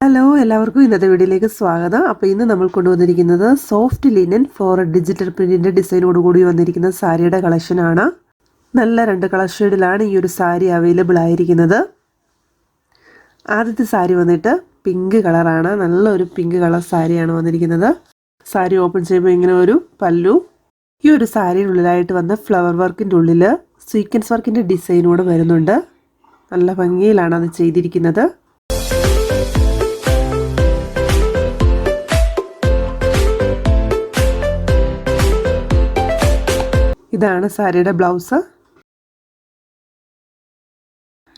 Hello എല്ലാവർക്കും ഇന്നത്തെ വീഡിയോയിലേക്ക് സ്വാഗതം. അപ്പോൾ ഇന്ന് നമ്മൾ കൊണ്ടുവന്നിരിക്കുന്നത് സോഫ്റ്റ് ലിനൻ ഫോർ ഡിജിറ്റൽ പ്രിന്റിന്റെ ഡിസൈനോട് കൂടി വന്നിരിക്കുന്ന സാരിയുടെ കളക്ഷനാണ് നല്ല രണ്ട് കളർ ഷെയ്ഡിലാണ് ഈ ഒരു സാരി അവൈലബിൾ ആയിരിക്കുന്നത്. ആദ്യത്തെ സാരി വന്നിട്ട് പിങ്ക് കളറാണ് നല്ലൊരു പിങ്ക് കളർ സാരിയാണ് വന്നിരിക്കുന്നത്. സാരി ഓപ്പൺ ചെയ്യുമ്പോൾ ഇങ്ങനെ ഒരു പല്ലു. ഈ ഒരു സാരിയുടെ ഉള്ളിലായിട്ട് വന്ന ഫ്ലവർ വർക്കിന്റെ ഉള്ളിൽ സീക്വൻസ് വർക്കിന്റെ ഡിസൈനോട് വരുന്നുണ്ട്. നല്ല ഭംഗിയിലാണ് അത് ചെയ്തിരിക്കുന്നത്. ഇതാണ് സാരിയുടെ ബ്ലൗസ്.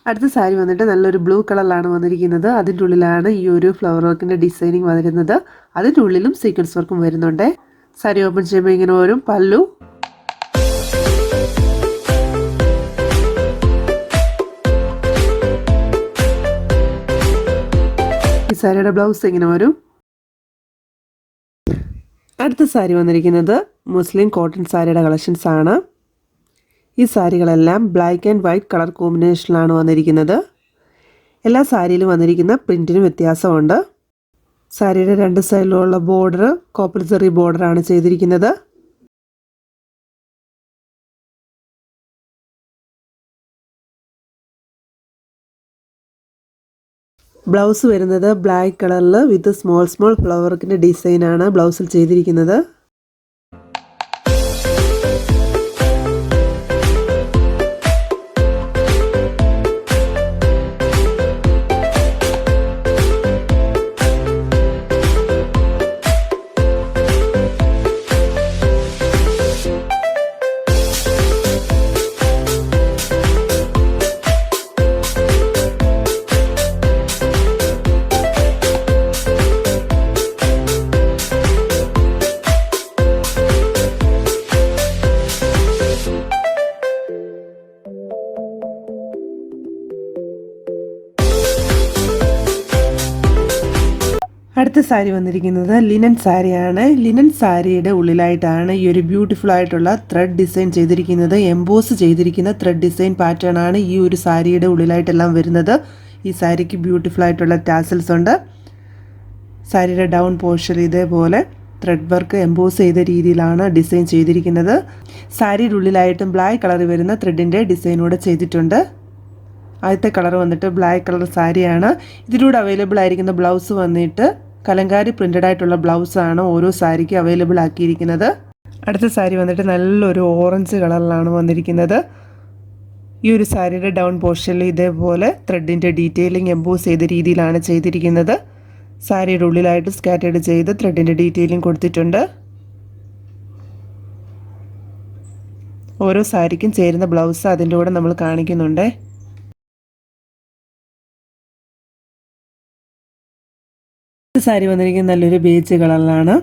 അടുത്ത സാരി വന്നിട്ട് നല്ലൊരു ബ്ലൂ കളറിലാണ് വന്നിരിക്കുന്നത്. അതിന്റെ ഉള്ളിലാണ് ഈ ഒരു ഫ്ലവർ വർക്കിന്റെ ഡിസൈനിങ് വരുന്നത് അതിന്റെ ഉള്ളിലും സീക്വൻസ് വർക്കും വരുന്നുണ്ട്. സാരി ഓപ്പൺ ചെയ്യുമ്പോൾ ഇങ്ങനെ വരും പല്ലു. ഈ സാരിയുടെ ബ്ലൗസ് ഇങ്ങനെ വരും അടുത്ത സാരി വന്നിരിക്കുന്നത് മുസ്ലിം കോട്ടൺ സാരിയുടെ കളക്ഷൻസ് ആണ്. ഈ സാരികളെല്ലാം ബ്ലാക്ക് ആൻഡ് വൈറ്റ് കളർ കോമ്പിനേഷനിലാണ് വന്നിരിക്കുന്നത്. എല്ലാ സാരിയിലും വന്നിരിക്കുന്ന പ്രിന്റിനും വ്യത്യാസമുണ്ട്. സാരിയുടെ രണ്ട് സൈഡിലുള്ള ബോർഡർ കോപ്പർ ചെറിയ ബോർഡറാണ് ചെയ്തിരിക്കുന്നത്. ബ്ലൗസ് വരുന്നത് ബ്ലാക്ക് കളറിൽ വിത്ത് സ്മോൾ സ്മോൾ ഫ്ലവർക്കിന്റെ ഡിസൈനാണ് ബ്ലൗസിൽ ചെയ്തിരിക്കുന്നത്. അടുത്ത സാരി വന്നിരിക്കുന്നത് ലിനൻ സാരിയാണ്. ലിനൻ സാരിയുടെ ഉള്ളിലായിട്ടാണ് ഈ ഒരു ബ്യൂട്ടിഫുൾ ആയിട്ടുള്ള ത്രെഡ് ഡിസൈൻ ചെയ്തിരിക്കുന്നത്. എംബോസ് ചെയ്തിരിക്കുന്ന ത്രെഡ് ഡിസൈൻ പാറ്റേൺ ആണ് ഈ ഒരു സാരിയുടെ ഉള്ളിലായിട്ടെല്ലാം വരുന്നത്. ഈ സാരിക്ക് ബ്യൂട്ടിഫുൾ ആയിട്ടുള്ള ടാസൽസ് ഉണ്ട്. സാരിയുടെ ഡൗൺ പോർഷൻ ഇതേപോലെ ത്രെഡ് വർക്ക് എംബോസ് ചെയ്ത രീതിയിലാണ് ഡിസൈൻ ചെയ്തിരിക്കുന്നത്. സാരിയുടെ ഉള്ളിലായിട്ടും ബ്ലാക്ക് കളർ വരുന്ന ത്രെഡിന്റെ ഡിസൈനൂടെ ചെയ്തിട്ടുണ്ട്. ആദ്യത്തെ കളർ വന്നിട്ട് ബ്ലാക്ക് കളർ സാരിയാണ്. ഇതിലൂടെ അവൈലബിൾ ആയിരിക്കുന്ന ബ്ലൗസ് വന്നിട്ട് കലങ്കാരി പ്രിന്റഡ് ആയിട്ടുള്ള ബ്ലൗസാണ് ഓരോ സാരിക്ക് അവൈലബിൾ ആക്കിയിരിക്കുന്നത്. അടുത്ത സാരി വന്നിട്ട് നല്ലൊരു ഓറഞ്ച് കളറിലാണ് വന്നിരിക്കുന്നത്. ഈ ഒരു സാരിയുടെ ഡൗൺ പോർഷനിൽ ഇതേപോലെ ത്രെഡിന്റെ ഡീറ്റെയിലിംഗ് എംബോസ് ചെയ്ത രീതിയിലാണ് ചെയ്തിരിക്കുന്നത്. സാരിയുടെ ഉള്ളിലായിട്ട് സ്കാറ്റേഡ് ചെയ്ത് ത്രെഡിന്റെ ഡീറ്റെയിലിംഗ് കൊടുത്തിട്ടുണ്ട്. ഓരോ സാരിക്കും ചേരുന്ന ബ്ലൗസ് അതിന്റെ കൂടെ നമ്മൾ കാണിക്കുന്നുണ്ട്. സാരി വന്നിരിക്കുന്നത് നല്ലൊരു ബേജ് കളറിലാണ്.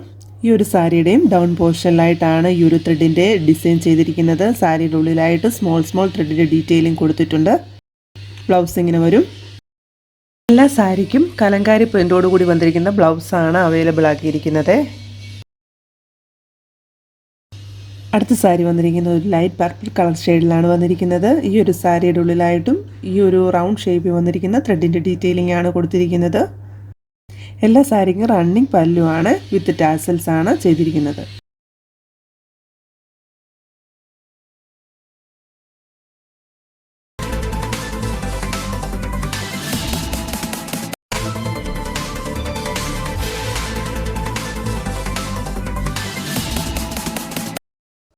ഈ ഒരു സാരിയുടെയും ഡൗൺ പോർഷനിലായിട്ടാണ് ഈ ഒരു ത്രെഡിന്റെ ഡിസൈൻ ചെയ്തിരിക്കുന്നത്. സാരിയുടെ ഉള്ളിലായിട്ട് സ്മോൾ സ്മോൾ ത്രെഡിന്റെ ഡീറ്റെയിലിംഗ് കൊടുത്തിട്ടുണ്ട്. ബ്ലൗസ് ഇങ്ങനെ വരും. എല്ലാ സാരിക്കും കലങ്കാരി പ്രിന്റോട് കൂടി വന്നിരിക്കുന്ന ബ്ലൗസാണ് അവൈലബിൾ ആക്കിയിരിക്കുന്നത്. അടുത്ത സാരി വന്നിരിക്കുന്ന ഒരു ലൈറ്റ് പർപ്പിൾ കളർ ഷെയ്ഡിലാണ് വന്നിരിക്കുന്നത്. ഈ ഒരു സാരിയുടെ ഉള്ളിലായിട്ടും ഈ ഒരു റൗണ്ട് ഷേപ്പിൽ വന്നിരിക്കുന്ന ത്രെഡിന്റെ ഡീറ്റെയിലിംഗ് ആണ് കൊടുത്തിരിക്കുന്നത്. എല്ലാ സാരിക്കും റണ്ണിങ് പല്ലുമാണ് വിത്ത് ടാസൽസ് ആണ് ചെയ്തിരിക്കുന്നത്.